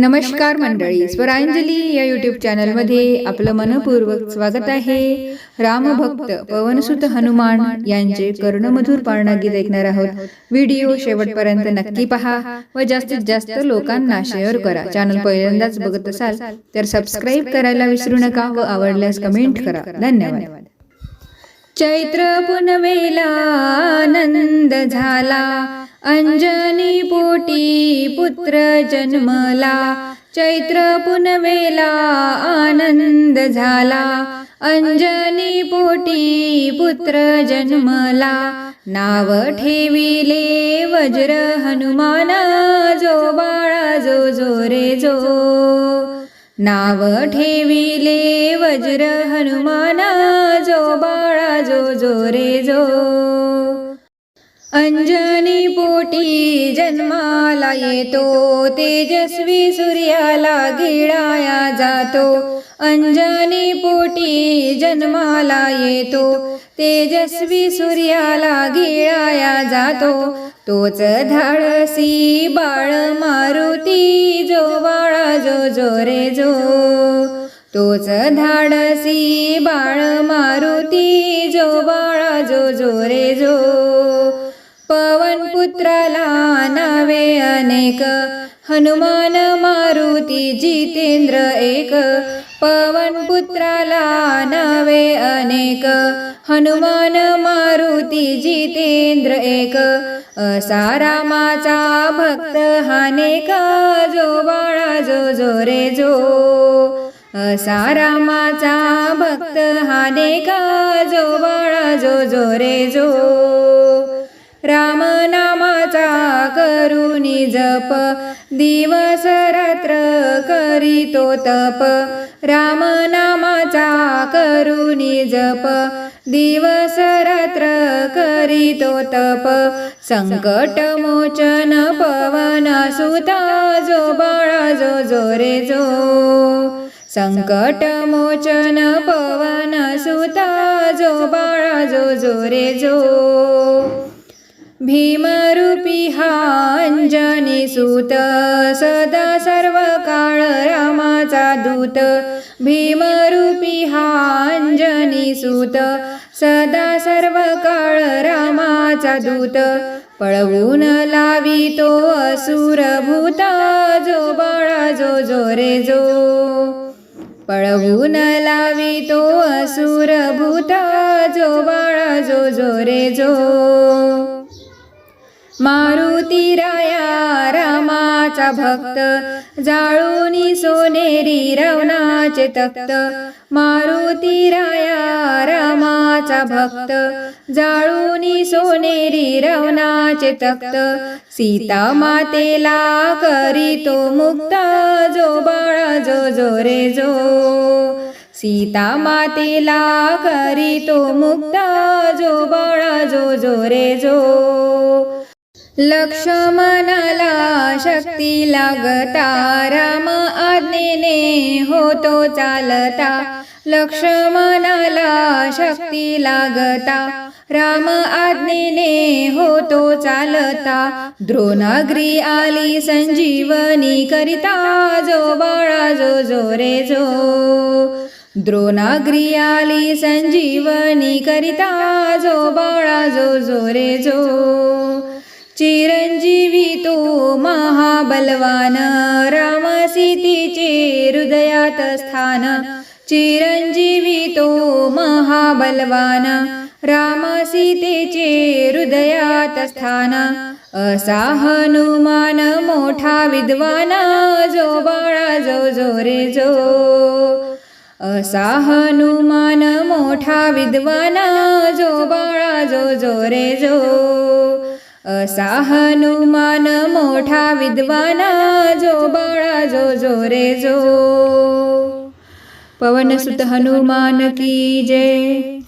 नमस्कार मंडळी स्वरांजली या युट्यूब चॅनलमध्ये आपलं मनपूर्वक स्वागत आहे. रामभक्त पवनसुत हनुमान यांचे कर्णमधुर मधुर गीत ऐकणार आहोत. व्हिडिओ शेवटपर्यंत नक्की पहा व जास्तीत जास्त लोकांना शेअर करा. चॅनल पहिल्यांदाच बघत असाल तर सबस्क्राईब करायला विसरू नका व आवडल्यास कमेंट करा. धन्यवाद. चैत्र पुनवेला आनंद झाला. अंजनी पोटी पुत्र जन्मला. चैत्र पुनवेला आनंद झाला. अंजनी पोटी पुत्र जन्मला. नाव ठेविले वज्र हनुमान. जो बाळा जो जो रे जो नाव ठेविले वज्र हनुमाना जो बाळा जो जो रे जो. अंजनी पोटी जन्माला येतो तेजस्वी सूर्याला गिळाया जातो. अंजनी पोटी जन्माला येतो तेजस्वी सूर्याला गिळाया जातो. तोच धाडसी बाळ मारुती जो बाळा जो जो रे जो. तोच धाडसी बाळ मारुती जो बाळा जो जो रे जो. पवन पुत्राला नावे अनेक हनुमान मारुती जितेंद्र एक. पवन पुत्राला नावे अनेक हनुमान मारुती जितेंद्र एक असा रामाचा भक्त हानेका जो बाळा जो जो रे जो. असा रामाचा भक्त हानेका जो बाळा जो जो रे जो. रामना करुणी जप. दिवस रात्र करीतो तप. राम नामाचा करुणी जप. दिवस रात्र करीतो तप. संकट मोचन पवन सुता जो बाळा जो जोरे जो. संकट मोचन पवन सुता जो बाळा जो जो रे जो. भीमरूपी हा अंजनी सुत सदा सर्व काळ रामाचा दूत. भीमरूपी हा अंजनी सुत सदा सर्व काळ रामाचा दूत. पळवून लावी तो असुर भूता जो बाळा जो जो रे जो. पळवून लावी तो असुर भूता जो बाळा जो जो रे जो. मारुती राया रामाचा भक्त जाळूनी सोनेरी रावणाचे तक्त मारुती राया रामाचा भक्त जाळूनी सोनेरी रावणाचे तक्त सीता मातेला करीतो मुक्त जो बाळा जो जो रे जो. सीता मातेला करीतो मुक्त जो बाळा जो जो रे जो. लक्ष्मणाला शक्ती लागता. राम आज्ञेने होतो चालता. लक्ष्मणाला शक्ती लागता. राम आज्ञेने होतो चालता. द्रोणाग्री आली संजीवनी करिता. जो बाळा जो जो रे जो द्रोणाग्री आली संजीवनी करिता. जो बाळा जो जो रे जो चिरंजीवी तो महाबलवान राम सीतेचे हृदयात स्थान. चिरंजीवी तो महाबलवान राम सीतेचे हृदयात स्थान. असा हनुमान मोठा विद्वान जो बाळा जो जो रे जो. असा हनुमान मोठा विद्वान जो बाळा जो जो रे जो. असा हनुमान मोठा विद्वाना जो बाळा जो जो रे जो. पवन सुत हनुमान की जय.